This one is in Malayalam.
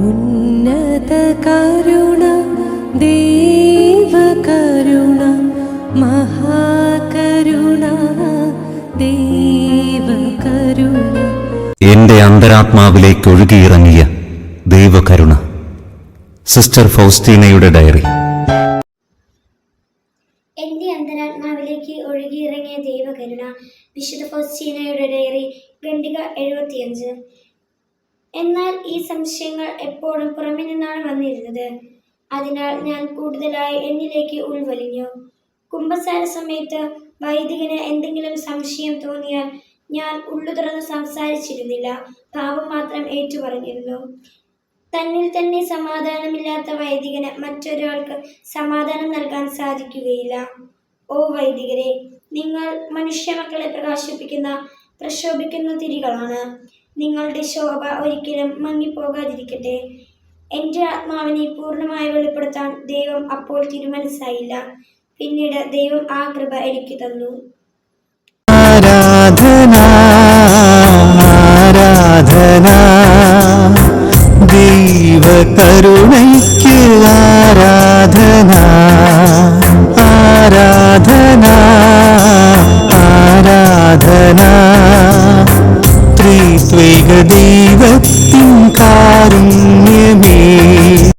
ഉന്നത കരുണ ദേവകരുണ മഹാകരുണ ദേവകരുണ എന്റെ അന്തരാത്മാവിലേക്ക് ഒഴുകിയിറങ്ങിയ ദൈവകരുണ സിസ്റ്റർ ഫൗസ്റ്റീനയുടെ ഡയറി. എന്റെ അന്തരാത്മാവിലേക്ക് ഒഴുകിയിറങ്ങിയ ദൈവകരുണ വിശുദ്ധ ഫൗസ്റ്റീനയുടെ ഡയറി ഖണ്ഡിക എഴുപത്തിയഞ്ച്. എന്നാൽ ഈ സംശയങ്ങൾ എപ്പോഴും പുറമെ നിന്നാണ് വന്നിരുന്നത്. അതിനാൽ ഞാൻ കൂടുതലായി എന്നിലേക്ക് ഉൾവലിഞ്ഞു. കുംഭസാര സമയത്ത് വൈദികന് എന്തെങ്കിലും സംശയം തോന്നിയാൽ ഞാൻ ഉള്ളു തുറന്ന് സംസാരിച്ചിരുന്നില്ല. പാപം മാത്രം ഏറ്റുപറഞ്ഞിരുന്നു. തന്നിൽ തന്നെ സമാധാനമില്ലാത്ത വൈദികന് മറ്റൊരാൾക്ക് സമാധാനം നൽകാൻ സാധിക്കുകയില്ല. ഓ വൈദികരെ നിങ്ങൾ മനുഷ്യമക്കളെ പ്രകാശിപ്പിക്കുന്ന പ്രക്ഷോഭിക്കുന്ന തിരികളാണ്. നിങ്ങളുടെ ശോഭ ഒരിക്കലും മങ്ങിപ്പോകാതിരിക്കട്ടെ. എന്റെ ആത്മാവിനെ പൂർണമായി വെളിപ്പെടുത്താൻ ദൈവം അപ്പോൾ തിരുമനസ്സായില്ല. പിന്നീട് ദൈവം ആ കൃപ എനിക്ക് തന്നു. ആരാധന ആരാധന ദൈവകരുണയ്ക്ക് ആരാധന ആരാധന ആരാധന. ത്രിത്വൈക ദൈവത്തിൻ